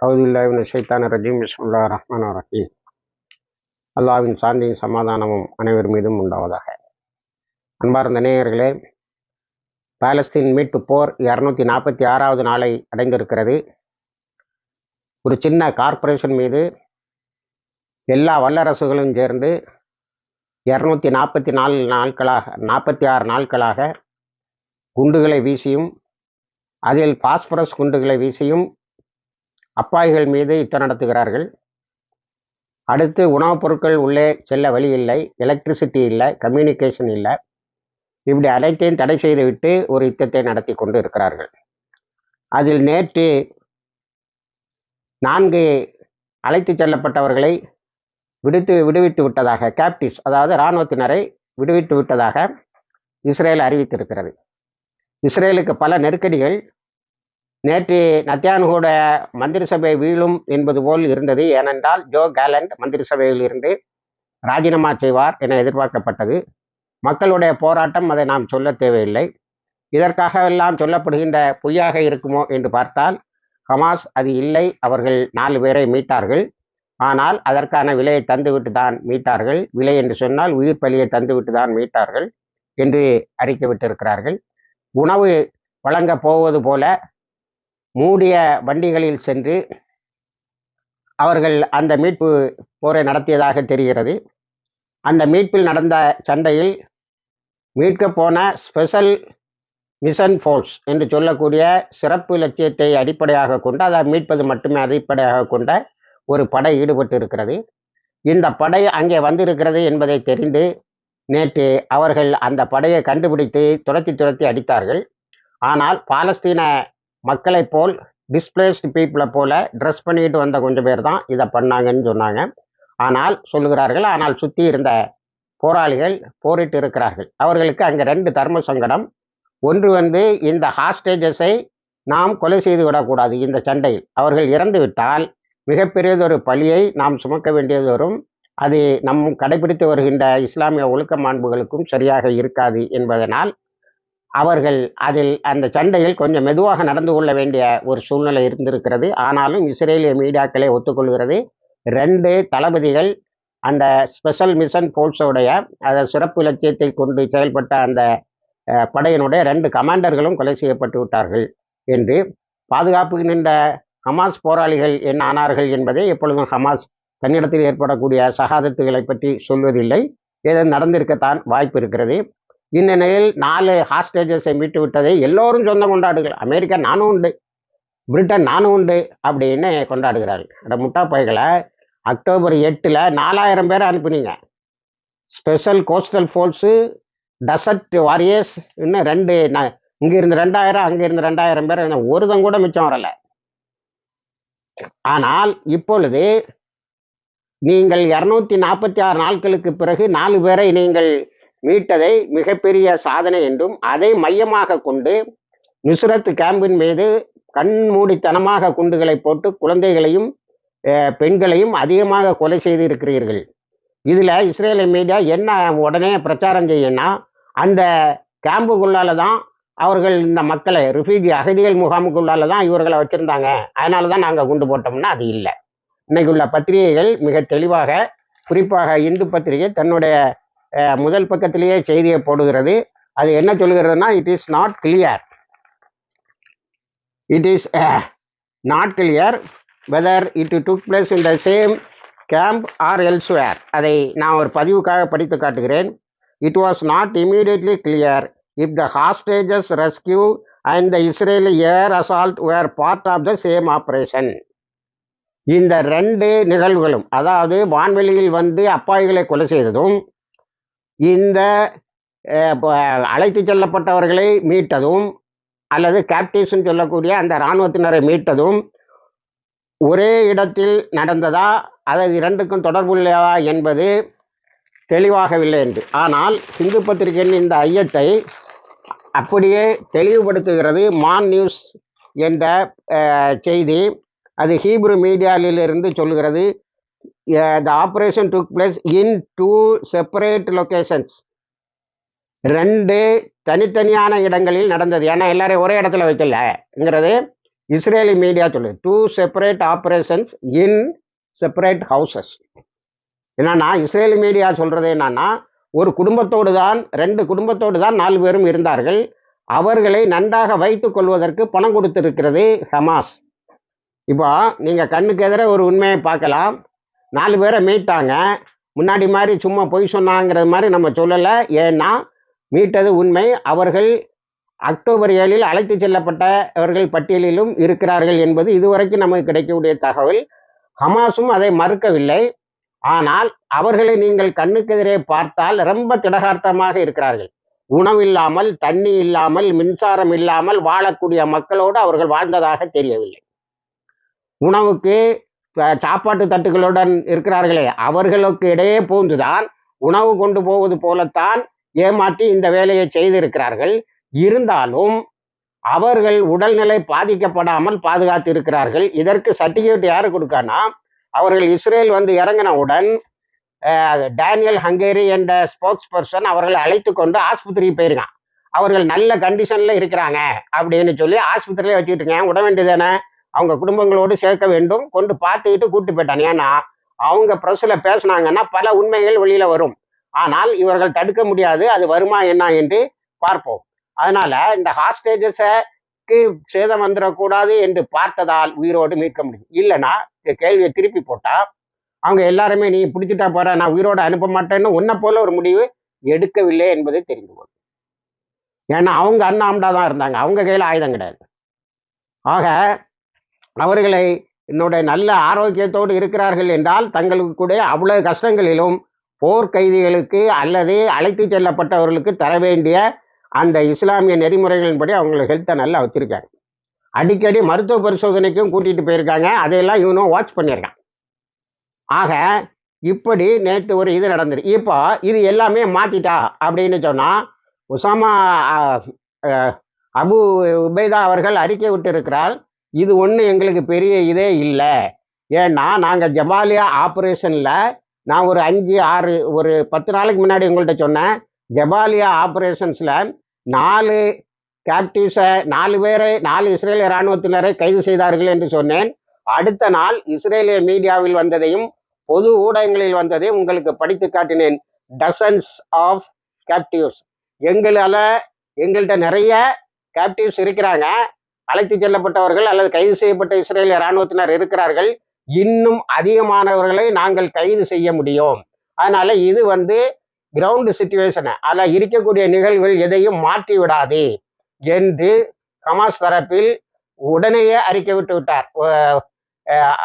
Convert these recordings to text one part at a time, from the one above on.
அவுதுல்லாவின் ஷைத்தான ரஜீம். பிஸ்முல்லா ரஹ்மான் ரஹீம். அல்லாவின் சாந்தியும் சமாதானமும் அனைவர் மீதும் உண்டாவதாக. அன்பார்ந்த நேயர்களே பாலஸ்தீன் மீட்பு போர் இரநூத்தி நாற்பத்தி ஆறாவது நாளை அடைந்திருக்கிறது. ஒரு சின்ன கார்ப்பரேஷன் மீது எல்லா வல்லரசுகளும் சேர்ந்து இரநூத்தி நாற்பத்தி நாலு நாட்களாக நாற்பத்தி ஆறு நாட்களாக குண்டுகளை வீசியும் அதில் பாஸ்பரஸ் குண்டுகளை வீசியும் அப்பாய்கள் மீது யுத்தம் நடத்துகிறார்கள். அடுத்து உணவுப் பொருட்கள் உள்ளே செல்ல வழி இல்லை எலக்ட்ரிசிட்டி இல்லை கம்யூனிகேஷன் இல்லை. இப்படி அனைத்தையும் தடை செய்துவிட்டு ஒரு யுத்தத்தை நடத்தி கொண்டு இருக்கிறார்கள். அதில் நேற்று நான்கு அழைத்து செல்லப்பட்டவர்களை விடுத்து விடுவித்து விட்டதாக கேப்டிவ்ஸ் அதாவது இராணுவத்தினரை விடுவித்து விட்டதாக இஸ்ரேல் அறிவித்திருக்கிறது. இஸ்ரேலுக்கு பல நெருக்கடிகள் நேற்று நத்தியான்கூட மந்திரி சபை வீழும் என்பது போல் இருந்தது. ஏனென்றால் ஜோ கேலண்ட் மந்திரி சபையில் இருந்து ராஜினாமா செய்வார் என எதிர்பார்க்கப்பட்டது. மக்களுடைய போராட்டம் அதை நாம் சொல்ல தேவையில்லை. இதற்காக எல்லாம் சொல்லப்படுகின்ற பொய்யாக இருக்குமோ என்று பார்த்தால் ஹமாஸ் அது இல்லை. அவர்கள் நாலு பேரை மீட்டார்கள். ஆனால் அதற்கான விலையை தந்துவிட்டு தான் மீட்டார்கள். விலை என்று சொன்னால் உயிர் பலியை தந்துவிட்டு தான் மீட்டார்கள் என்று அறிக்கை விட்டிருக்கிறார்கள். உணவு வழங்க போவது போல மூடிய வண்டிகளில் சென்று அவர்கள் அந்த மீட்பு போரை நடத்தியதாக தெரிகிறது. அந்த மீட்பில் நடந்த சண்டையில் மீட்க போன ஸ்பெஷல் மிஷன் ஃபோர்ஸ் என்று சொல்லக்கூடிய சிறப்பு லட்சியத்தை அடிப்படையாக கொண்டு அதை மீட்பது மட்டுமே அடிப்படையாக கொண்ட ஒரு படை ஈடுபட்டு இருக்கிறது இந்த படை அங்கே வந்திருக்கிறது என்பதை தெரிந்து நேற்று அவர்கள் அந்த படையை கண்டுபிடித்து துரத்தி துரத்தி அடித்தார்கள். ஆனால் பாலஸ்தீன மக்களை போல் டிஸ்பிளேஸ்டு பீப்புளை போல ட்ரெஸ் பண்ணிட்டு வந்த கொஞ்சம் பேர் தான் இதை பண்ணாங்கன்னு சொன்னாங்க. ஆனால் சொல்லுகிறார்கள் ஆனால் சுற்றி இருந்த போராளிகள் போரிட்டு இருக்கிறார்கள். அவர்களுக்கு அங்கே ரெண்டு தர்ம சங்கடம். ஒன்று வந்து இந்த ஹாஸ்டேஜஸை நாம் கொலை செய்து விடக்கூடாது இந்த சண்டையில். அவர்கள் இறந்து விட்டால் மிகப்பெரியதொரு பழியை நாம் சுமக்க வேண்டியது வரும். அது நம் கடைபிடித்து வருகின்ற இஸ்லாமிய ஒழுக்க மாண்புகளுக்கும் சரியாக இருக்காது என்பதனால் அவர்கள் அதில் அந்த சண்டையில் கொஞ்சம் மெதுவாக நடந்து கொள்ள வேண்டிய ஒரு சூழ்நிலை இருந்திருக்கிறது. ஆனாலும் இஸ்ரேலிய மீடியாக்களை ஒத்துக்கொள்கிறது. ரெண்டு தளபதிகள் அந்த ஸ்பெஷல் மிஷன் ஃபோர்ஸோடைய அந்த சிறப்பு லட்சியத்தை கொண்டு செயல்பட்ட அந்த படையினுடைய ரெண்டு கமாண்டர்களும் கொலை செய்யப்பட்டு விட்டார்கள் என்று. பாதுகாப்பு நின்ற ஹமாஸ் போராளிகள் என்ன ஆனார்கள் என்பதை எப்பொழுதும் ஹமாஸ் தன்னிடத்தில் ஏற்படக்கூடிய சகாதத்துகளை பற்றி சொல்வதில்லை. ஏதோ நடந்திருக்கத்தான் வாய்ப்பு இருக்கிறது. இந்நிலையில் நாலு ஹாஸ்டேஜஸை மீட்டு விட்டதை எல்லோரும் சொந்தம் கொண்டாடுகள். அமெரிக்கா நானும் உண்டு. பிரிட்டன் நானும் உண்டு அப்படின்னு கொண்டாடுகிறார்கள். அந்த முட்டா பைகளை அக்டோபர் எட்டில் நாலாயிரம் பேரை அனுப்புனீங்க. Special coastal force desert warriors இன்னும் ரெண்டு இங்கே இருந்து ரெண்டாயிரம் அங்கே இருந்து ரெண்டாயிரம் பேர் ஒருதம் கூட மிச்சம் வரலை. ஆனால் இப்பொழுது நீங்கள் இரநூத்தி நாற்பத்தி ஆறு நாட்களுக்கு பிறகு நாலு பேரை நீங்கள் மீட்டதை மிகப்பெரிய சாதனை என்றும் அதை மையமாக கொண்டு நுசரத் கேம்பின் மீது கண்மூடித்தனமாக குண்டுகளை போட்டு குழந்தைகளையும் பெண்களையும் அதிகமாக கொலை செய்து இருக்கிறீர்கள் இதில் இஸ்ரேலிய மீடியா என்ன உடனே பிரச்சாரம் செய்யணும்னா அந்த கேம்புக்குள்ளால தான் அவர்கள் இந்த மக்களை ரிஃப்யூஜி அகதிகள் முகாமுக்குள்ளால தான் இவர்களை வச்சுருந்தாங்க. அதனால தான் நாங்கள் குண்டு போட்டோம்னா அது இல்லை. இன்னைக்கு உள்ள பத்திரிகைகள் மிக தெளிவாக குறிப்பாக இந்து பத்திரிகை தன்னுடைய முதல் பக்கத்திலேயே செய்தியை போடுகிறது. அது என்ன சொல்கிறதுனா it is not clear it is not clear whether it took place in the same camp or elsewhere அதை நான் ஒரு பதிவுக்காக படித்து காட்டுகிறேன். It was not immediately clear if the hostages rescue and the Israeli air assault were part of the same operation இந்த ரெண்டு நிகழ்வுகளும் அதாவது வான்வெளியில் வந்து அப்பாய்களை கொலை செய்ததும் இந்த அழைத்து செல்லப்பட்டவர்களை மீட்டதும் அல்லது கேப்டிவ்ஸ்ன்னு சொல்லக்கூடிய அந்த இராணுவத்தினரை மீட்டதும் ஒரே இடத்தில் நடந்ததா அதை இரண்டுக்கும் தொடர்புள்ளதா என்பது தெளிவாகவில்லை என்று. ஆனால் சிந்து பத்திரிகையின் இந்த ஐயத்தை அப்படியே தெளிவுபடுத்துகிறது மான் நியூஸ் என்ற செய்தி. அது ஹீப்ரு மீடியாவிலிருந்து சொல்லுகிறது the operation took place in two separate locations ரெண்டு தனித்தனியான இடங்களில் நடந்தது. ஏன்னா எல்லாரையும் ஒரே இடத்துல வைக்கலங்கிறது இஸ்ரேலி மீடியா சொல்லுது. Two separate operations in separate houses என்னன்னா இஸ்ரேலி மீடியா சொல்கிறது என்னன்னா ஒரு குடும்பத்தோடு தான் ரெண்டு குடும்பத்தோடு தான் நாலு பேரும் இருந்தார்கள். அவர்களை நன்றாக வைத்துக் கொள்வதற்கு பணம் கொடுத்திருக்கிறது ஹமாஸ். இப்போ நீங்கள் கண்ணுக்கு எதிர ஒரு உண்மையை பார்க்கலாம். நாலு பேரை மீட்டாங்க. முன்னாடி மாதிரி சும்மா பொய் சொன்னாங்கிறது மாதிரி நம்ம சொல்லலை. ஏன்னா மீட்டது உண்மை. அவர்கள் அக்டோபர் ஏழில் அழைத்து செல்லப்பட்டவர்கள் பட்டியலிலும் இருக்கிறார்கள் என்பது இதுவரைக்கும் நமக்கு கிடைக்கக்கூடிய தகவல். ஹமாஸும் அதை மறுக்கவில்லை. ஆனால் அவர்களை நீங்கள் கண்ணுக்கெதிரே பார்த்தால் ரொம்ப திடகார்த்தமாக இருக்கிறார்கள். உணவு இல்லாமல் தண்ணி இல்லாமல் மின்சாரம் இல்லாமல் வாழக்கூடிய மக்களோடு அவர்கள் வாழ்ந்ததாக தெரியவில்லை. உணவுக்கு சாப்பாட்டு தட்டுகளுடன் இருக்கிறார்களே அவர்களுக்கு இடையே பூந்துதான் உணவு கொண்டு போவது போலத்தான் ஏமாற்றி இந்த வேலையை செய்திருக்கிறார்கள். இருந்தாலும் அவர்கள் உடல்நிலை பாதிக்கப்படாமல் பாதுகாத்து இருக்கிறார்கள் இதற்கு சர்டிஃபிகேட் யாரு கொடுக்கானா அவர்கள் இஸ்ரேல் வந்து இறங்கினவுடன் டேனியல் ஹங்கேரி என்ற ஸ்போக்ஸ் பர்சன் அவர்களை அழைத்து கொண்டு ஆஸ்பத்திரிக்கு போயிருக்கான். அவர்கள் நல்ல கண்டிஷன்ல இருக்கிறாங்க அப்படின்னு சொல்லி ஆஸ்பத்திரியிலே வச்சுக்கிட்டு இருக்கேன். விட வேண்டியதானே அவங்க குடும்பங்களோடு சேர்க்க வேண்டும். கொண்டு பார்த்துக்கிட்டு கூட்டு போயிட்டான் ஏன்னா அவங்க ப்ரெஸ்ஸில் பேசுனாங்கன்னா பல உண்மைகள் வெளியில வரும். ஆனால் இவர்கள் தடுக்க முடியாது. அது வருமா என்ன என்று பார்ப்போம். அதனால இந்த ஹாஸ்டேஜஸுக்கு சேதம் வந்துடக்கூடாது என்று பார்த்ததால் உயிரோடு மீட்க முடியும். இல்லைன்னா இந்த கேள்வியை திருப்பி போட்டா அவங்க எல்லாருமே நீ பிடிச்சிட்டா போற நான் உயிரோடு அனுப்ப மாட்டேன்னு உன்னை போல ஒரு முடிவு எடுக்கவில்லை என்பது தெரிந்து கொள்ளும். ஏன்னா அவங்க அண்ணாமடா தான் இருந்தாங்க. அவங்க கையில் ஆயுதம் கிடையாது. ஆக அவர்களை என்னுடைய நல்ல ஆரோக்கியத்தோடு இருக்கிறார்கள் என்றால் தங்களுக்கு கூட அவ்வளவு கஷ்டங்களிலும் போர் கைதிகளுக்கு அல்லது அழைத்து செல்லப்பட்டவர்களுக்கு தர வேண்டிய அந்த இஸ்லாமிய நெறிமுறைகளின்படி அவங்களை ஹெல்த்தை நல்லா வச்சுருக்காங்க அடிக்கடி மருத்துவ பரிசோதனைக்கும் கூட்டிகிட்டு போயிருக்காங்க. அதையெல்லாம் இவனும் வாட்ச் பண்ணியிருக்கான். ஆக இப்படி நேற்று ஒரு இது நடந்துரு இப்போ இது எல்லாமே மாத்திட்டா அப்படின்னு சொன்னால் உசாமா அபு உபைதா அவர்கள் அறிக்கை விட்டு இருக்கிறார் இது ஒன்றும் எங்களுக்கு பெரிய இதே இல்லை. ஏன்னா நாங்கள் ஜபாலியா ஆப்ரேஷனில் நான் ஒரு அஞ்சு ஆறு ஒரு பத்து நாளைக்கு முன்னாடி உங்கள்கிட்ட சொன்னேன். ஜபாலியா ஆப்ரேஷன்ஸில் நாலு கேப்டிவ்ஸை நாலு பேரை நாலு இஸ்ரேலிய இராணுவத்தினரை கைது செய்தார்கள் என்று சொன்னேன். அடுத்த நாள் இஸ்ரேலிய மீடியாவில் வந்ததையும் பொது ஊடகங்களில் வந்ததையும் உங்களுக்கு படித்து காட்டினேன். டசன்ஸ் ஆஃப் கேப்டிவ்ஸ் எங்களால் எங்கள்கிட்ட நிறைய கேப்டிவ்ஸ் இருக்கிறாங்க. அழைத்து செல்லப்பட்டவர்கள் அல்லது கைது செய்யப்பட்ட இஸ்ரேலிய இராணுவத்தினர் இருக்கிறார்கள். இன்னும் அதிகமானவர்களை நாங்கள் கைது செய்ய முடியும். அதனால இது வந்து கிரவுண்ட் சுச்சுவேஷனை அதில் இருக்கக்கூடிய நிகழ்வுகள் எதையும் மாற்றி விடாது என்று ஹமாஸ் தரப்பில் உடனேயே அறிக்கை விட்டு விட்டார்.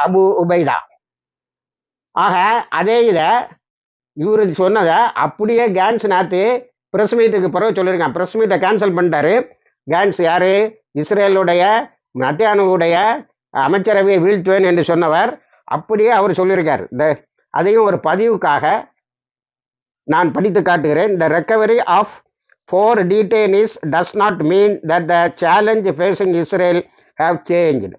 அபு உபைதா. ஆக அதே இதை இவரு சொன்னதை அப்படியே கேன்ஸ் நாத்து ப்ரெஸ் மீட்டுக்கு பிறகு சொல்லியிருக்கான் ப்ரெஸ் மீட்டை கேன்சல் பண்ணிட்டாரு. கேன்ஸ் யாரு? இஸ்ரேலுடைய நத்தியானுடைய அமைச்சரவையை வீழ்த்துவேன் என்று சொன்னவர் அப்படியே அவர் சொல்லியிருக்கார். இந்த அதையும் ஒரு பதிவுக்காக நான் படித்து காட்டுகிறேன். The recovery of four detainees does not mean that the challenge facing Israel have change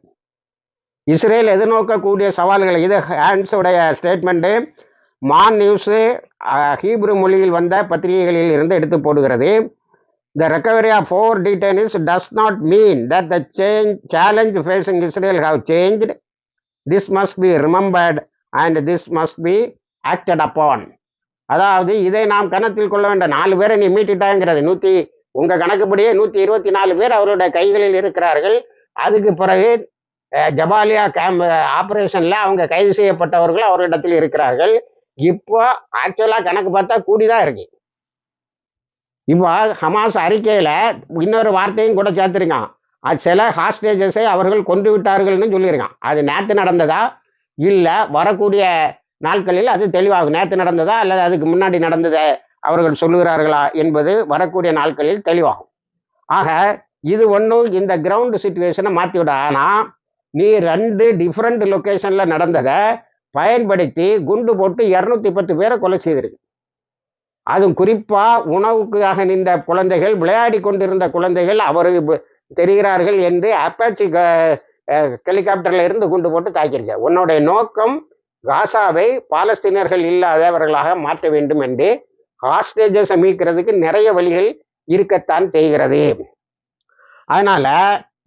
Israel எதிர்நோக்கக்கூடிய சவால்களை இது ஹேண்ட்ஸுடைய ஸ்டேட்மெண்ட்டு மான் நியூஸு ஹீப்ரு மொழியில் வந்த பத்திரிகைகளில் இருந்து எடுத்து போடுகிறது. The recovery of four detainees does not mean that the change challenge facing Israel have changed. This must be remembered and this must be acted upon. அதாவது இதை நாம் கணத்தில் கொள்ள வேண்டாம் நாலு பேரை நீ மீட்டுட்டாங்கிறது நூற்றி உங்கள் கணக்குப்படியே நூற்றி இருபத்தி நாலு பேர் அவருடைய கைகளில் இருக்கிறார்கள் அதுக்கு பிறகு ஜபாலியா கேம்ப் ஆப்ரேஷனில் அவங்க கைது செய்யப்பட்டவர்கள் அவரிடத்தில் இருக்கிறார்கள் இப்போ ஆக்சுவலாக கணக்கு பார்த்தா கூடிதான் இருக்கு இப்போ ஹமாஸ் அறிக்கையில் இன்னொரு வார்த்தையும் கூட சேர்த்துருக்கான். அது சில ஹாஸ்டேஜஸை அவர்கள் கொண்டு விட்டார்கள்னு சொல்லியிருக்கான். அது நேற்று நடந்ததா? இல்லை வரக்கூடிய நாட்களில் அது தெளிவாகும். நேற்று நடந்ததா? அல்லது அதுக்கு முன்னாடி நடந்ததை அவர்கள் சொல்லுகிறார்களா என்பது வரக்கூடிய நாட்களில் தெளிவாகும். ஆக இது ஒன்றும் இந்த கிரவுண்ட் சுச்சுவேஷனை மாற்றி விட ஆனால் நீ ரெண்டு டிஃப்ரெண்ட் லொக்கேஷனில் நடந்ததை பயன்படுத்தி குண்டு போட்டு இரநூத்தி பத்து பேரை கொலை செய்திருக்கு. அதுவும் குறிப்பாக உணவுக்காக நின்ற குழந்தைகள் விளையாடி கொண்டிருந்த குழந்தைகள் அவருக்கு தெரிகிறார்கள் என்று அப்பாச்சி ஹெலிகாப்டர்ல இருந்து குண்டு போட்டு தாக்கியிருக்க உன்னுடைய நோக்கம் காசாவை பாலஸ்தீனர்கள் இல்லாதவர்களாக மாற்ற வேண்டும் என்று ஹாஸ்டேஜஸை அமைக்கிறதுக்கு நிறைய வழிகள் இருக்கத்தான் செய்கிறது. அதனால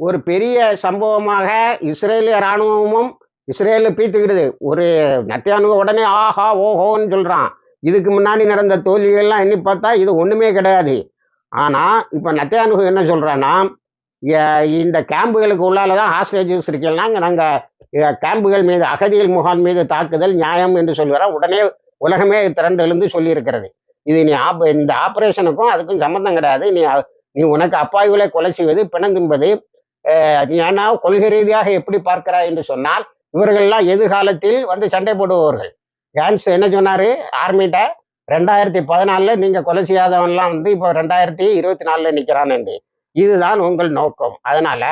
ஒரு பெரிய சம்பவமாக இஸ்ரேலிய இராணுவமும் இஸ்ரேலில் பீத்துக்கிடுது. ஒரு நத்தியானு உடனே ஆஹா ஓஹோன்னு சொல்கிறான் இதுக்கு முன்னாடி நடந்த தோல்விகள்லாம் எண்ணி பார்த்தா இது ஒன்றுமே கிடையாது. ஆனால் இப்போ நத்தியானு என்ன சொல்கிறான்னா இந்த கேம்புகளுக்கு உள்ளால தான் ஹாஸ்டேஜஸ் இருக்கீங்கன்னா நாங்கள் கேம்புகள் மீது அகதிகள் முகாம் மீது தாக்குதல் நியாயம் என்று சொல்கிறார் உடனே உலகமே திரண்டு எழுந்து சொல்லியிருக்கிறது. இது நீ ஆப் இந்த ஆப்ரேஷனுக்கும் அதுக்கும் சம்மந்தம் கிடையாது. நீ நீ உனக்கு அப்பாய்களை கொலை செய்வது பிணந்தும்பது நீ ஆனால் கொள்கை ரீதியாக எப்படி பார்க்கிறாய் என்று சொன்னால் இவர்கள்லாம் எதிர்காலத்தில் வந்து சண்டை போடுபவர்கள். கேன்ஸ் என்ன சொன்னாரு? ஆர்மிட்ட ரெண்டாயிரத்தி பதினாலில் நீங்கள் கொலை செய்யாதவன்லாம் வந்து இப்போ ரெண்டாயிரத்தி இருபத்தி நாலில் நிற்கிறான் என்று இதுதான் உங்கள் நோக்கம். அதனால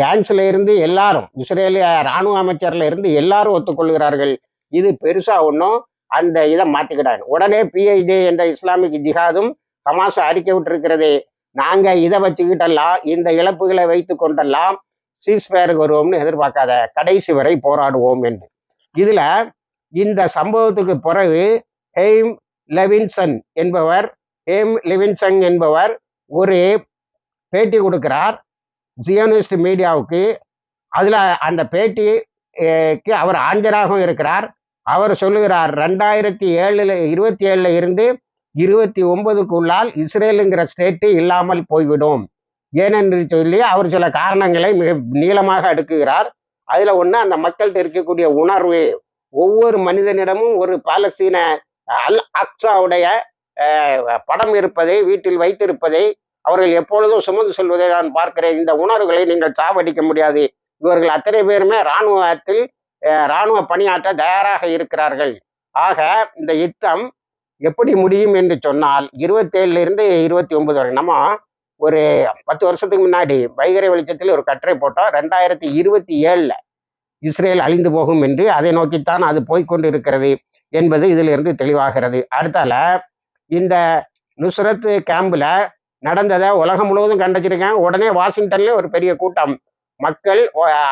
கேன்ஸ்ல இருந்து எல்லாரும் இஸ்ரேலிய இராணுவ அமைச்சர்ல இருந்து எல்லாரும் ஒத்துக்கொள்கிறார்கள். இது பெருசா ஒன்றும் அந்த இதை மாத்திக்கிட்டாங்க உடனே பிஐஜே என்ற இஸ்லாமிக் ஜிஹாதும் ஹமாஸ் அறிக்கை விட்டுருக்கிறது. நாங்க இதை வச்சுக்கிட்டெல்லாம் இந்த இழப்புகளை வைத்து கொண்டெல்லாம் சீஸ்பயருக்கு வருவோம்னு எதிர்பார்க்காத கடைசி வரை போராடுவோம் என்று. இதுல இந்த சம்பவத்துக்கு பிறகு ஹெய்ம் லெவின்சன் என்பவர் ஹேம் லெவின்சன் என்பவர் ஒரு பேட்டி கொடுக்கிறார் ஜியோனிஸ்ட் மீடியாவுக்கு. அதில் அந்த பேட்டிக்கு அவர் ஆஞ்சராகவும் இருக்கிறார். அவர் சொல்லுகிறார் ரெண்டாயிரத்தி ஏழில் இருபத்தி ஏழில் இருந்து இருபத்தி ஒன்பதுக்குள்ளால் இஸ்ரேலுங்கிற ஸ்டேட்டு இல்லாமல் போய்விடும். ஏனென்று சொல்லி அவர் சில காரணங்களை மிக நீளமாக அடுக்குகிறார். அதில் ஒன்று அந்த மக்கள்கிட்ட இருக்கக்கூடிய உணர்வு ஒவ்வொரு மனிதனிடமும் ஒரு பாலஸ்தீன அல் அக்ஸாவுடைய படம் இருப்பதை வீட்டில் வைத்திருப்பதை அவர்கள் எப்பொழுதும் சுமந்து சொல்வதை நான் பார்க்கிறேன். இந்த உணர்வுகளை நீங்கள் சாவடிக்க முடியாது. இவர்கள் அத்தனை பேருமே இராணுவத்தில் இராணுவ பணியாற்ற தயாராக இருக்கிறார்கள். ஆக இந்த யுத்தம் எப்படி முடியும் என்று சொன்னால் இருபத்தேழுல இருந்து இருபத்தி ஒன்பது வரை நம்ம ஒரு பத்து வருஷத்துக்கு முன்னாடி வைகரை வெளிச்சத்தில் ஒரு கட்டுரை போட்டோம். ரெண்டாயிரத்தி இருபத்தி ஏழில் இஸ்ரேல் அழிந்து போகும் என்று அதை நோக்கித்தான் அது போய்கொண்டு இருக்கிறது என்பது இதிலிருந்து தெளிவாகிறது. அடுத்தால இந்த நுசரத் கேம்பில் நடந்ததை உலகம் முழுவதும் கண்டிச்சிருக்காங்க உடனே வாஷிங்டன்ல ஒரு பெரிய கூட்டம். மக்கள்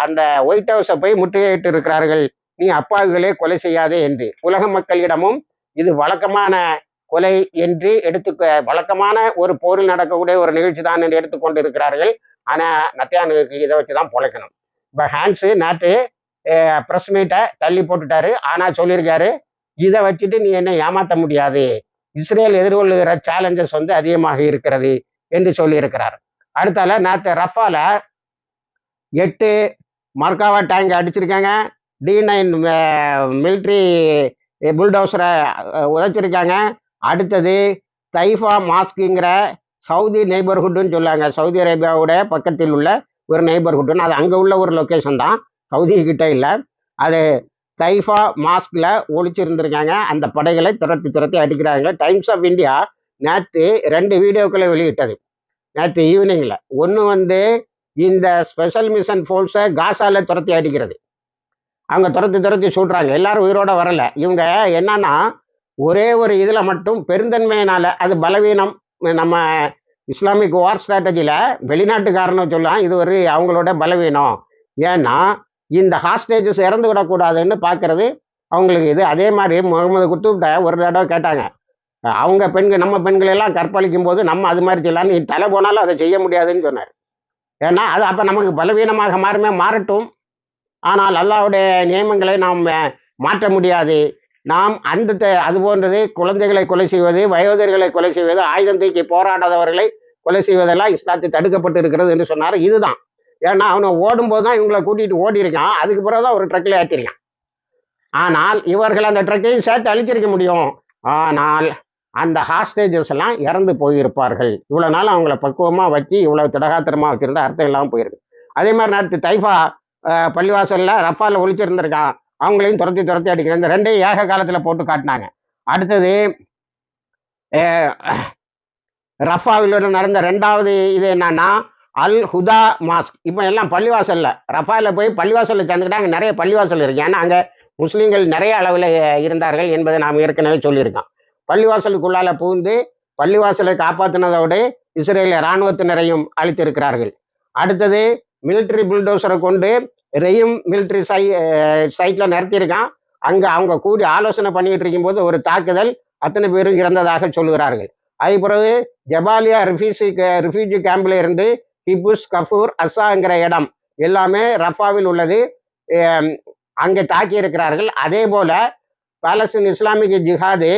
அந்த ஒயிட் ஹவுஸை போய் முற்றுகையிட்டு இருக்கிறார்கள் நீ அப்பாவிகளே கொலை செய்யாதே என்று. உலக மக்களிடமும் இது வழக்கமான கொலை என்று எடுத்து வழக்கமான ஒரு போரில் நடக்கக்கூடிய ஒரு நிகழ்ச்சி தான் என்று எடுத்துக்கொண்டு இருக்கிறார்கள் ஆனால் நத்தியானுக்கு இதை வச்சு தான் பொழைக்கணும். இப்போ ஹேண்ட்ஸு நேற்று ப்ரெஸ் மீட்டை தள்ளி போட்டுட்டாரு. ஆனால் சொல்லியிருக்காரு இதை வச்சுட்டு நீ என்ன ஏமாற்ற முடியாது. இஸ்ரேல் எதிர்கொள்ளுகிற சேலஞ்சஸ் வந்து அதிகமாக இருக்கிறது என்று சொல்லியிருக்கிறார். அடுத்தால நேற்று ரஃபால எட்டு மர்காவா டேங்க் அடிச்சிருக்காங்க. டி நைன் மிலிட்ரி புல்டோசரை உதைச்சிருக்காங்க. அடுத்தது தைஃபா மாஸ்க்குங்கிற சவுதி நெய்பர்ஹுட்டுன்னு சொல்லாங்க. சவுதி அரேபியாவோட பக்கத்தில் உள்ள ஒரு நெய்பர்ஹுட்டுன்னு அது அங்கே உள்ள ஒரு லொக்கேஷன் தான். சவுதிகிட்ட இல்லை. அது தைஃபா மாஸ்கில் ஒழிச்சிருந்துருக்காங்க அந்த படைகளை துரத்தி துரத்தி அடிக்கிறாங்க. டைம்ஸ் ஆஃப் இந்தியா நேற்று ரெண்டு வீடியோக்களை வெளியிட்டது. நேற்று ஈவினிங்கில் ஒன்று வந்து இந்த ஸ்பெஷல் மிஷன் ஃபோர்ஸை காசாவில் துரத்தி அடிக்கிறது. அவங்க துரத்தி துரத்தி சொல்கிறாங்க எல்லாரும் உயிரோட வரலை. இவங்க என்னன்னா ஒரே ஒரு இதில் மட்டும் பெருந்தன்மையினால் அது பலவீனம் நம்ம இஸ்லாமிக் வார் ஸ்ட்ராட்டஜியில் வெளிநாட்டுக்காரன்னு சொல்லலாம் இது ஒரு அவங்களோட பலவீனம். ஏன்னா இந்த ஹாஸ்டேஜஸ் இறந்து விடக்கூடாதுன்னு பார்க்கறது அவங்களுக்கு இது. அதே மாதிரி முகமது குத்துப்ட ஒரு தடவை கேட்டாங்க. அவங்க பெண்கள் நம்ம பெண்கள் எல்லாம் கற்பழிக்கும் போது நம்ம அது மாதிரி சொல்லலாம் நீ தலை போனாலும் அதை செய்ய முடியாதுன்னு சொன்னார். ஏன்னா அது அப்போ நமக்கு பலவீனமாக மாறுமே மாறட்டும். ஆனால் அல்லாவுடைய நியமங்களை நாம் மாற்ற முடியாது. நாம் அந்த அது போன்றது குழந்தைகளை கொலை செய்வது வயோதர்களை கொலை செய்வது ஆயுதம் தூக்கி போராடாதவர்களை கொலை செய்வதெல்லாம் இஸ்லாத்தை தடுக்கப்பட்டு இருக்கிறது என்று சொன்னார். இதுதான். ஏன்னா அவனை ஓடும்போது தான் இவங்களை கூட்டிகிட்டு ஓடி இருக்கான் அதுக்கு பிறகு தான் ஒரு ட்ரக்கில் ஏற்றிருக்கான் ஆனால் இவர்கள் அந்த ட்ரக்கையும் சேர்த்து அழிச்சிருக்க முடியும். ஆனால் அந்த ஹாஸ்டேஜஸ் எல்லாம் இறந்து போயிருப்பார்கள். இவ்வளோ நாள் அவங்கள பக்குவமாக வச்சு இவ்வளோ திடகாத்திரமாக வச்சுருந்தா அர்த்தம் இல்லாமல் போயிருக்கு. அதே மாதிரி நேரத்து தைஃபா பள்ளிவாசலில் ரஃபாவில் ஒழிச்சிருந்திருக்கான் அவங்களையும் துரத்தி துரத்தி அடிக்கிறேன் இந்த ரெண்டையும் ஏக காலத்தில் போட்டு காட்டினாங்க. அடுத்தது ரஃபாவில் நடந்த ரெண்டாவது இது என்னன்னா அல் ஹுதா மாஸ்க். இப்போ எல்லாம் பள்ளிவாசலில். ரஃபாயில் போய் பள்ளிவாசலில் சேர்ந்துக்கிட்டாங்க நிறைய பள்ளிவாசல் இருக்கு. ஏன்னா அங்கே முஸ்லீம்கள் நிறைய அளவில் இருந்தார்கள் என்பதை நாம் ஏற்கனவே சொல்லியிருக்கோம். பள்ளிவாசலுக்குள்ளால பூந்து பள்ளிவாசலை காப்பாற்றினதோடு இஸ்ரேலிய இராணுவத்தினரையும் அழித்திருக்கிறார்கள். அடுத்தது மிலிட்ரி புல்டோசரை கொண்டு ரெயும் மிலிட்ரி சை சைட்டில் நிறுத்தியிருக்கான். அங்கே அவங்க கூடி ஆலோசனை பண்ணிக்கிட்டு இருக்கும்போது ஒரு தாக்குதல் அத்தனை பேரும் இறந்ததாக சொல்லுகிறார்கள். அதே பிறகு ஜபாலியா ரிஃபியூசி ரிஃப்யூஜி கேம்பில் இருந்து பிபுஷ் கபூர் அசாங்கிற இடம் எல்லாமே ரஃபாவில் உள்ளது. அங்கே தாக்கி இருக்கிறார்கள் அதே போல பாலஸ்தீன் இஸ்லாமிக் ஜிஹாது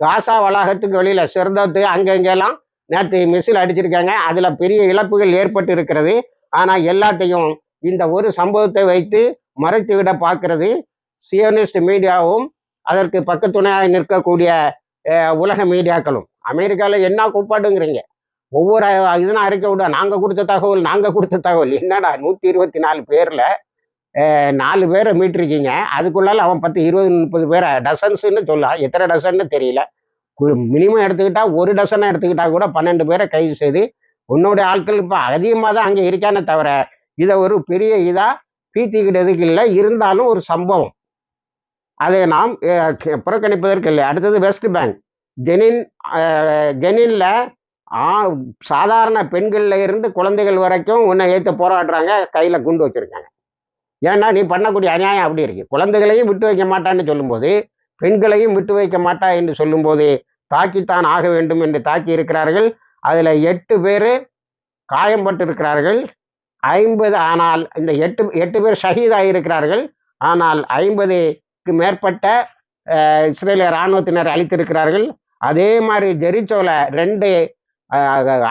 காசா வளாகத்துக்கு வெளியில சிறந்தத்து அங்கெங்கெல்லாம் நேற்று மிசில் அடிச்சிருக்காங்க. அதுல பெரிய இழப்புகள் ஏற்பட்டு இருக்கிறது ஆனா எல்லாத்தையும் இந்த ஒரு சம்பவத்தை வைத்து மறைத்து விட பார்க்கிறது. சியோனிஸ்ட் மீடியாவும் அதற்கு பக்கத்துணையாக நிற்கக்கூடிய உலக மீடியாக்களும். அமெரிக்காவில் என்ன கூப்பாடுங்கிறீங்க ஒவ்வொரு இதுனா அறிக்கை விட நாங்கள் கொடுத்த தகவல் நாங்கள் கொடுத்த தகவல். என்னடா நூற்றி இருபத்தி நாலு பேரில் நாலு பேரை மீட்டிருக்கீங்க அதுக்குள்ளால அவன் பத்து இருபது முப்பது பேரை டசன்ஸ்னு சொல்லலாம் எத்தனை டசன்னு தெரியல. மினிமம் எடுத்துக்கிட்டா ஒரு டசனை எடுத்துக்கிட்டா கூட பன்னெண்டு பேரை கைது செய்து உன்னோட ஆட்கள் இப்போ அதிகமாக தான் அங்கே இருக்கானே தவிர இதை ஒரு பெரிய இதாக பீத்திக்கிட்டதுக்கு இல்லை. இருந்தாலும் ஒரு சம்பவம். அதை நாம் புறக்கணிப்பதற்கு இல்லை. அடுத்தது வெஸ்ட் பேங்க் ஜெனின் ஜெனினில் ஆ சாதாரண பெண்கள்ல இருந்து குழந்தைகள் வரைக்கும் உன்னை ஏற்று போராடுறாங்க கையில் குண்டு வச்சிருக்காங்க. ஏன்னா நீ பண்ணக்கூடிய அநியாயம் அப்படி இருக்கு. குழந்தைகளையும் விட்டு வைக்க மாட்டான்னு சொல்லும்போது பெண்களையும் விட்டு வைக்க மாட்டா என்று சொல்லும்போது தாக்கித்தான் ஆக வேண்டும் என்று தாக்கி இருக்கிறார்கள். அதில் எட்டு பேர் காயம்பட்டு இருக்கிறார்கள் ஐம்பது ஆனால் இந்த எட்டு எட்டு பேர் ஷஹீதாகி இருக்கிறார்கள். ஆனால் ஐம்பதுக்கு மேற்பட்ட இஸ்ரேலிய இராணுவத்தினர் அளித்திருக்கிறார்கள் அதே மாதிரி ஜெரிச்சோவில் ரெண்டு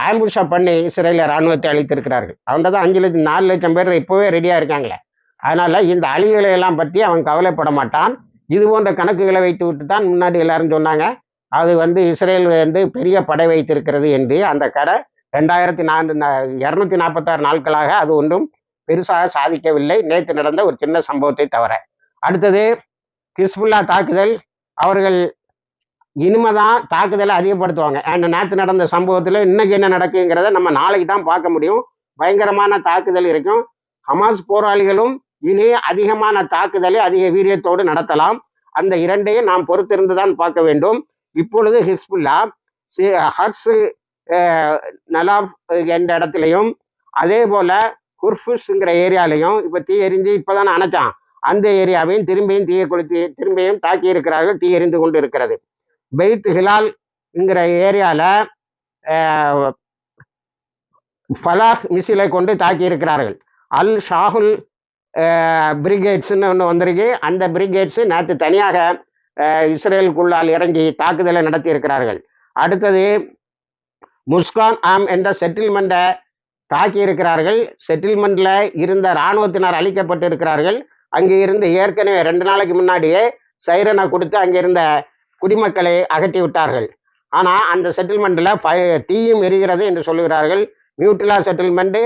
ஆம்புஷா பண்ணி இஸ்ரேலில் இராணுவத்தை அழித்திருக்கிறார்கள். அவங்க தான் அஞ்சு லட்சம் நாலு லட்சம் பேர் இப்போவே ரெடியாக இருக்காங்களே. அதனால் இந்த அழிகளை எல்லாம் பற்றி அவன் கவலைப்பட மாட்டான். இது போன்ற கணக்குகளை வைத்து விட்டு தான் முன்னாடி எல்லாரும் சொன்னாங்க. அது வந்து இஸ்ரேல் வந்து பெரிய படை வைத்திருக்கிறது என்று. அந்த கடை ரெண்டாயிரத்தி நான்கு இரநூத்தி நாற்பத்தாறு நாட்களாக அது ஒன்றும் பெருசாக சாதிக்கவில்லை. நேற்று நடந்த ஒரு சின்ன சம்பவத்தை தவிர. அடுத்தது ஹிஸ்புல்லா தாக்குதல். அவர்கள் இனிமேதான் தாக்குதலை அதிகப்படுத்துவாங்க. அண்ட் நேற்று நடந்த சம்பவத்தில் இன்னைக்கு என்ன நடக்குங்கிறத நம்ம நாளைக்கு தான் பார்க்க முடியும். பயங்கரமான தாக்குதல் இருக்கும். ஹமாஸ் போராளிகளும் இனி அதிகமான தாக்குதலை அதிக வீரியத்தோடு நடத்தலாம். அந்த இரண்டையும் நாம் பொறுத்திருந்து தான் பார்க்க வேண்டும். இப்பொழுது ஹிஸ்புல்லா சி- ஹர்ஸ் நலாப் என்ற இடத்துலையும் அதே போல குர்ஃபுஸ்ங்கிற ஏரியாலையும் இப்போ தீ எரிஞ்சு இப்போதான் அணைச்சான். அந்த ஏரியாவையும் திரும்பியும் தீயை கொளுத்தி திரும்பியும் தாக்கி இருக்கிறார்கள் தீ எரிந்து கொண்டு இருக்கிறது. பெய்த் ஹிலால்ங்கிற ஏரியாவில் ஃபலாஹ் மிசிலை கொண்டு தாக்கி இருக்கிறார்கள் அல் ஷாகுல் பிரிகேட்ஸ்ன்னு ஒன்று வந்திருக்கு. அந்த பிரிகேட்ஸ் நேற்று தனியாக இஸ்ரேலுக்குள்ளால் இறங்கி தாக்குதலை நடத்தி இருக்கிறார்கள் அடுத்தது முஸ்கான் ஆம் என்ற செட்டில்மெண்ட்டை தாக்கி இருக்கிறார்கள் செட்டில்மெண்ட்ல இருந்த இராணுவத்தினர் அழிக்கப்பட்டு இருக்கிறார்கள் அங்கே இருந்து ஏற்கனவே ரெண்டு நாளைக்கு முன்னாடியே சைரனை கொடுத்து அங்கே இருந்த குடிமக்களை அகற்றி விட்டார்கள். ஆனால் அந்த செட்டில்மெண்ட்டில் ப தீயும் எரிகிறது என்று சொல்லுகிறார்கள். மியூட்டிலா செட்டில்மெண்ட்டு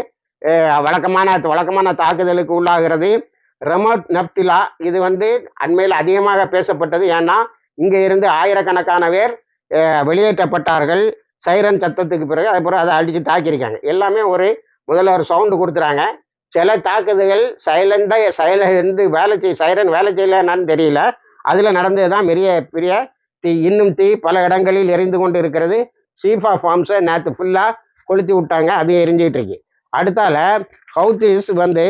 வழக்கமான வழக்கமான தாக்குதலுக்கு உள்ளாகிறது. ரெமோட் நப்திலா இது வந்து அண்மையில் அதிகமாக பேசப்பட்டது. ஏன்னா இங்கே இருந்து ஆயிரக்கணக்கான பேர் வெளியேற்றப்பட்டார்கள். சைரன் சத்தத்துக்கு பிறகு அதுக்கப்புறம் அதை அடித்து தாக்கியிருக்காங்க. எல்லாமே ஒரு முதல்ல ஒரு சவுண்டு கொடுத்துறாங்க சில தாக்குதல்கள் சைலண்டாக இருந்து வேலை செய் சைரன் வேலை செய்யலன்னு தெரியல. அதில் நடந்தது தான் பெரிய பெரிய தீ இன்னும் தீ பல இடங்களில் எரிந்து கொண்டு இருக்கிறது சீஃபா ஃபார்ம்ஸை நேற்று ஃபுல்லாக கொளுத்தி விட்டாங்க அது எரிஞ்சிட்டு இருக்கு அடுத்தால ஹவுத்திஸ் வந்து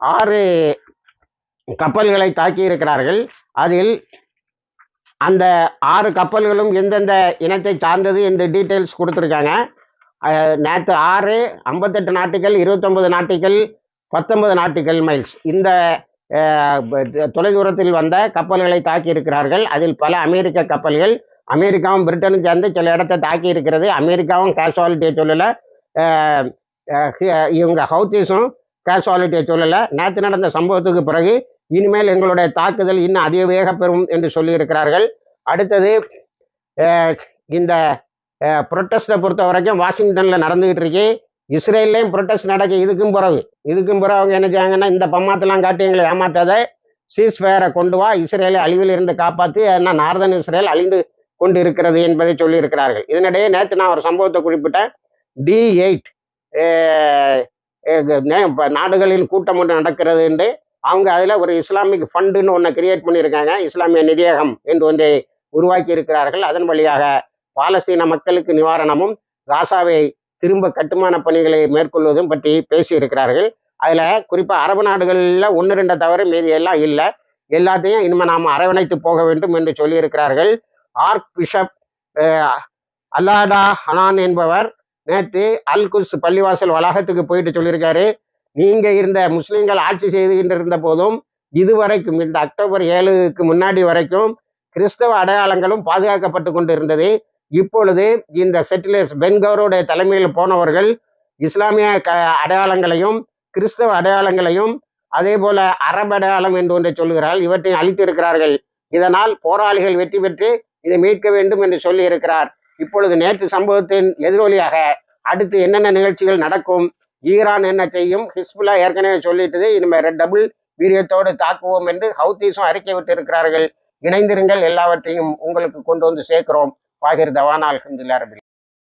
ஆறு கப்பல்களை தாக்கி இருக்கிறார்கள். அதில் அந்த ஆறு கப்பல்களும் எந்தெந்த இனத்தை சார்ந்தது என்று டீட்டெயில்ஸ் கொடுத்துருக்காங்க. நேற்று ஆறு ஐம்பத்தெட்டு நாட்டுகள் இருபத்தொம்பது நாட்டுகள் பத்தொன்பது நாட்டுகள் மைல்ஸ் இந்த தொலைதூரத்தில் வந்த கப்பல்களை தாக்கி இருக்கிறார்கள். அதில் பல அமெரிக்க கப்பல்கள் அமெரிக்காவும் பிரிட்டனும் சேர்ந்து சில இடத்தை தாக்கி இருக்கிறது. அமெரிக்காவும் கேஷுவாலிட்டியை சொல்லலை. இவங்க ஹவுத்திஸும் கேஷுவாலிட்டியை சொல்லலை. நேற்று நடந்த சம்பவத்துக்கு பிறகு இனிமேல் எங்களுடைய தாக்குதல் இன்னும் அதிக வேக பெறும் என்று சொல்லியிருக்கிறார்கள். அடுத்தது இந்த புரொட்டஸ்டை பொறுத்த வரைக்கும் வாஷிங்டனில் நடந்துகிட்டு இருக்கு. இஸ்ரேல்லையும் ப்ரொட்டஸ்ட் நடக்க. இதுக்கும் பிறகு. இதுக்கும் பிறகு அவங்க என்ன செய்வாங்கன்னா இந்த பம்மாத்தெல்லாம் காட்டி எங்களை ஏமாத்தாத சீஸ் ஃபயரை கொண்டு வா. இஸ்ரேலை அழிவில் இருந்து காப்பாற்றி ஏன்னா நார்தன் இஸ்ரேல் அழிந்து கொண்டு இருக்கிறது என்பதை சொல்லியிருக்கிறார்கள். இதனிடையே நேற்று நான் ஒரு சம்பவத்தை குறிப்பிட்டேன் டி எயிட் நாடுகளின் கூட்டம் ஒன்று நடக்கிறது என்று அவங்க அதில் ஒரு இஸ்லாமிக் ஃபண்டுன்னு ஒன்று கிரியேட் பண்ணியிருக்காங்க. இஸ்லாமிய நிதியகம் என்று ஒன்றை உருவாக்கி இருக்கிறார்கள் அதன் வழியாக பாலஸ்தீன மக்களுக்கு நிவாரணமும் காசாவை திரும்ப கட்டுமான பணிகளை மேற்கொள்வதும் பற்றி பேசியிருக்கிறார்கள். அதில் குறிப்பாக அரபு நாடுகளில் ஒன்று ரெண்டை தவிர மீதி எல்லாம் இல்லை. எல்லாத்தையும் இனிமேல் நாம் அரவணைத்து போக வேண்டும் என்று சொல்லியிருக்கிறார்கள். ஆர்க் பிஷப் அல்லாடா ஹனான் என்பவர் நேற்று அல்குஸ் பள்ளிவாசல் வளாகத்துக்கு போயிட்டு சொல்லியிருக்காரு. நீங்க இருந்த முஸ்லீம்கள் ஆட்சி செய்துகிட்டு இருந்த போதும் இதுவரைக்கும் இந்த அக்டோபர் ஏழுக்கு முன்னாடி வரைக்கும் கிறிஸ்தவ அடையாளங்களும் பாதுகாக்கப்பட்டு கொண்டு இருந்தது இப்பொழுது இந்த செட்டிலர்ஸ் பென்கோருடைய தலைமையில் போனவர்கள் இஸ்லாமிய க அடையாளங்களையும் கிறிஸ்தவ அடையாளங்களையும் அதே போல அரபு அடையாளம் என்று ஒன்றை சொல்கிறார்கள். இவற்றை அழித்திருக்கிறார்கள். இதனால் போராளிகள் வெற்றி பெற்று இதை மீட்க வேண்டும் என்று சொல்லி இருக்கிறார் இப்பொழுது நேற்று சம்பவத்தின் எதிரொலியாக அடுத்து என்னென்ன நிகழ்ச்சிகள் நடக்கும் ஈரான் என்ன செய்யும் ஹிஸ்புல்லா ஏற்கனவே சொல்லிட்டது. இனிமேல் டபுள் வீரியத்தோடு தாக்குவோம் என்று ஹவுத்தீஸும் அறிக்கை விட்டு இருக்கிறார்கள் இணைந்திருங்கள் எல்லாவற்றையும் உங்களுக்கு கொண்டு வந்து சேர்க்கிறோம். வாகிர் தவானா அல்ஹம்துலில்லாஹ் ரபில்